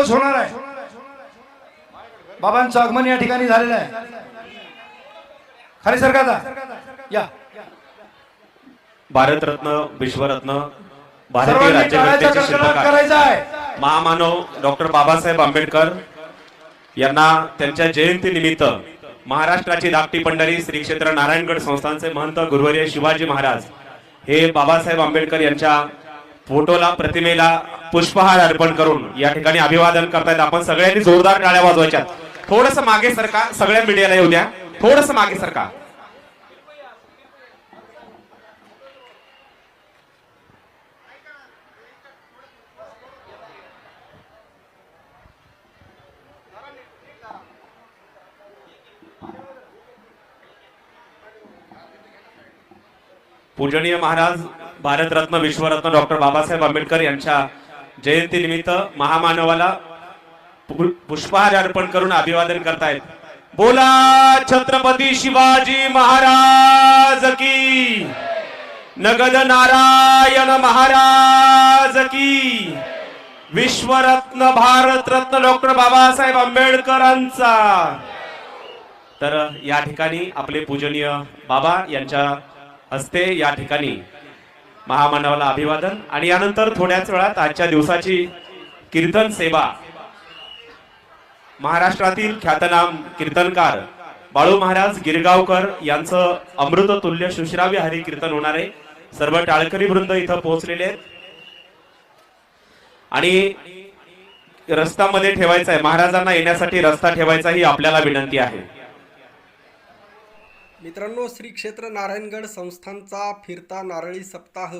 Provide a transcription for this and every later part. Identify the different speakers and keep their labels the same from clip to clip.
Speaker 1: तोच होणार आहे. बाबांचं आगमन या ठिकाणी झालेलं आहे. खाली सरकारचा या.
Speaker 2: भारतरत्न विश्वरत्न भारतीय
Speaker 1: टाळ्याचा
Speaker 2: राज्यघटनेचे शिल्पकार.
Speaker 1: आहे.
Speaker 2: महामानव डॉक्टर बाबासाहेब आंबेडकर यांना त्यांच्या जयंतीनिमित्त महाराष्ट्राची धाकटी पंढरी श्री क्षेत्र नारायणगड संस्थानचे महंत गुरुवर्य शिवाजी महाराज हे बाबासाहेब आंबेडकर यांच्या फोटोला प्रतिमेला पुष्पहार अर्पण करून या ठिकाणी अभिवादन करतायत. आपण सगळ्यांनी जोरदार टाळ्या वाजवायच्या थोडस मागे सरका सगळ्या मीडियाला येऊ द्या. थोडस मागे सरका. पूजनीय महाराज भारतरत्न विश्वरत्न डॉक्टर बाबासाहेब आंबेडकर यांच्या जयंतीनिमित्त महामानवाला पुष्पहार अर्पण करून अभिवादन करतायत. बोला छत्रपती शिवाजी महाराज की. नगद नारायण महाराज की. विश्वरत्न भारतरत्न डॉक्टर बाबासाहेब आंबेडकरांचा. तर या ठिकाणी आपले पूजनीय बाबा यांच्या हस्ते या ठिकाणी महामानवाला अभिवादन. आणि यानंतर थोड्याच वेळात आजच्या दिवसाची कीर्तन सेवा. महाराष्ट्रातील ख्यातनाम कीर्तनकार बाळू महाराज गिरगावकर यांचं अमृत तुल्य शुश्राव्य हरी कीर्तन होणार आहे. सर्व टाळकरी वृंद इथं पोहोचलेले आहेत. आणि रस्त्यामध्ये ठेवायचा आहे. महाराजांना येण्यासाठी रस्ता ठेवायचा ही आपल्याला विनंती आहे.
Speaker 3: मित्रांनो श्री क्षेत्र नारायणगड संस्थानचा फिरता नारळी सप्ताह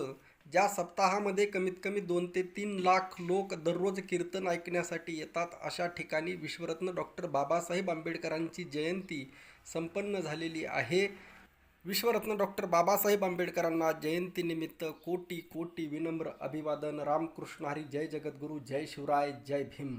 Speaker 3: ज्या सप्ताहामध्ये कमीत कमी दोन ते तीन लाख लोक दररोज कीर्तन ऐकण्यासाठी येतात अशा ठिकाणी विश्वरत्न डॉक्टर बाबासाहेब आंबेडकरांची जयंती संपन्न झालेली आहे. विश्वरत्न डॉक्टर बाबासाहेब आंबेडकरांना जयंतीनिमित्त कोटी कोटी विनम्र अभिवादन. रामकृष्ण हरी जय जगद्गुरू जय शिवराय जय भीम.